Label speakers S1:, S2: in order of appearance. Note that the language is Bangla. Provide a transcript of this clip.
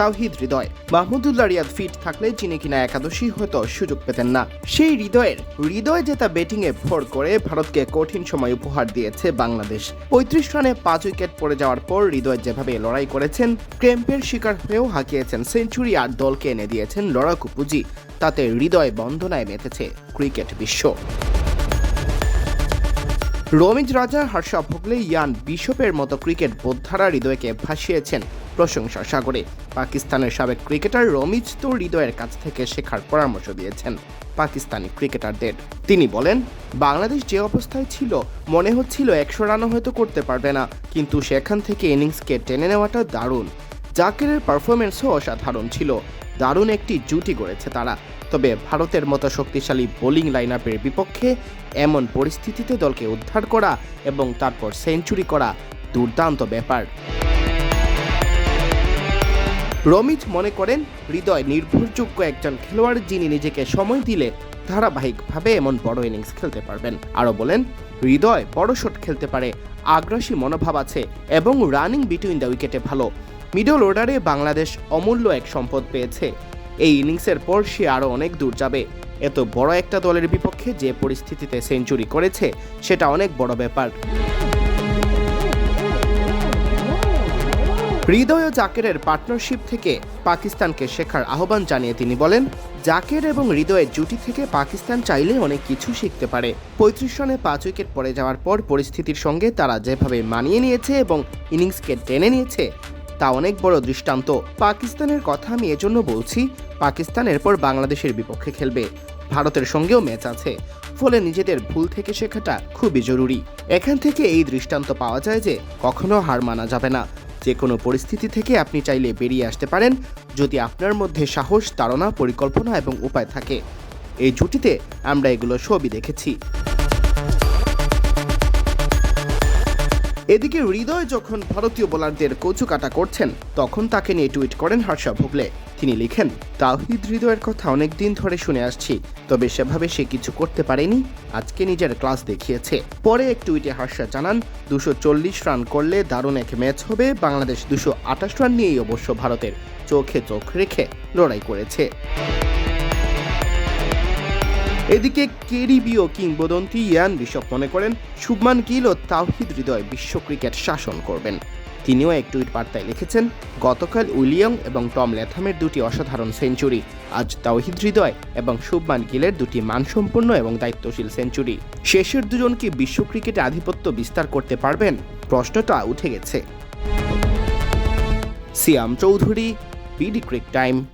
S1: তাওহিদ হৃদয়। মাহমুদুল্লাহ রিয়াদ ফিট থাকলে যিনি কিনা একাদশী হয়তো সুযোগ পেতেন না। সেই হৃদয়ের, হৃদয় জেতা ব্যাটিংয়ে ভর করে ভারতকে কঠিন সময় উপহার দিয়েছে বাংলাদেশ। পঁয়ত্রিশ রানে পাঁচ উইকেট পড়ে যাওয়ার পর হৃদয় যেভাবে লড়াই করেছেন ক্র্যাম্পের শিকার হয়েও হাঁকিয়েছেন সেঞ্চুরি আর দলকে এনে দিয়েছেন লড়াকু পুঁজি। তাতে হৃদয় বন্দনায় মেতেছে ক্রিকেট বিশ্ব। রমিজ রাজা হর্ষা ভোগলে ইয়ান বিশপের মতো ক্রিকেট বোদ্ধারা হৃদয়কে ভাসিয়েছেন প্রশংসা সাগরে। পাকিস্তানের সাবেক ক্রিকেটার রমিজ তো হৃদয়ের কাছ থেকে শেখার পরামর্শ দিয়েছেন পাকিস্তানি ক্রিকেটারদের। তিনি বলেন, বাংলাদেশ যে অবস্থায় ছিল, মনে হচ্ছিল একশো রানও হয়তো করতে পারবে না, কিন্তু সেখান থেকে ইনিংসকে টেনে নেওয়াটা দারুণ। জাকিরের পারফরমেন্সও অসাধারণ ছিল। দারুণ একটি জুটি গড়েছে তারা। তবে ভারতের মতো শক্তিশালী বোলিং লাইন আপের বিপক্ষে এমন পরিস্থিতিতে দলকে উদ্ধার করা এবং তারপর সেঞ্চুরি করা দুর্দান্ত ব্যাপার। রমিজ মনে করেন, হৃদয় নির্ভরযোগ্য একজন খেলোয়াড় যিনি নিজেকে সময় দিলে ধারাবাহিকভাবে এমন বড় ইনিংস খেলতে পারবেন। আরও বলেন, হৃদয় বড় শট খেলতে পারে, আগ্রাসী মনোভাব আছে এবং রানিং বিটুইন দ্য উইকেটে ভালো। মিডল অর্ডারে বাংলাদেশ অমূল্য এক সম্পদ পেয়েছে। এই ইনিংসের পর সে আরও অনেক দূর যাবে। এত বড় একটা দলের বিপক্ষে যে পরিস্থিতিতে সেঞ্চুরি করেছে, সেটা অনেক বড় ব্যাপার। হৃদয় ও জাকেরের পার্টনারশিপ থেকে পাকিস্তানকে শেখার আহ্বান জানিয়ে তিনি বলেন, জাকের এবং হৃদয়ের জুটি থেকে পাকিস্তান চাইলে অনেক কিছু শিখতে পারে। পঁয়ত্রিশ রানে পাঁচ উইকেট পড়ে যাওয়ার পর পরিস্থিতির সঙ্গে তারা যেভাবে মানিয়ে নিয়েছে এবং ইনিংসকে টেনে নিয়েছে তা অনেক বড় দৃষ্টান্ত। পাকিস্তানের কথা আমি এজন্য বলছি পাকিস্তান এরপর বাংলাদেশের বিপক্ষে খেলবে। ভারতের সঙ্গেও ম্যাচ আছে। ফলে নিজেদের ভুল থেকে শেখাটা খুবই জরুরি। এখান থেকে এই দৃষ্টান্ত পাওয়া যায় যে, কখনো হার মানা যাবে না। যে কোনো পরিস্থিতি থেকে আপনি চাইলে বেরিয়ে আসতে পারেন, যদি আপনার মধ্যে সাহস, তাড়না, পরিকল্পনা এবং উপায় থাকে। এই জুটিতে আমরা এগুলো সবই দেখেছি। এদিকে হৃদয় যখন ভারতীয় বোলারদের কচুকাটা করছেন, তখন তাকে নিয়ে টুইট করেন হর্ষা ভোগলে তিনি লিখেন তাহিদ হৃদয়ের কথা অনেক দিন ধরে শুনে আসছি, তবে সেভাবে সে কিছু করতে পারেনি, আজকে নিজের ক্লাস দেখিয়েছে। পরে এক টুইটে হর্ষা জানান, দুশো রান করলে দারুণ এক ম্যাচ হবে, বাংলাদেশ দুশো রান নিয়েই অবশ্য ভারতের চোখে চোখ রেখে লড়াই করেছে। এদিকে কেরিবীয় কিংবদন্তি ইয়ান বিশপ মনে করেন, শুভমান গিল ও তাওহিদ হৃদয় বিশ্ব ক্রিকেট শাসন করবেন। তিনিও এক টুইট বার্তায় লিখেছেন, গতকাল উইলিয়ং এবং টম ল্যাথামের দুটি অসাধারণ সেঞ্চুরি, আজ তাওহিদ হৃদয় এবং শুভমান গিলের দুটি মানসম্পন্ন এবং দায়িত্বশীল সেঞ্চুরি। শেষের দুজন কি বিশ্ব ক্রিকেটে আধিপত্য বিস্তার করতে পারবেন? প্রশ্নটা উঠে গেছে। Siyam Chowdhury, BD cric time.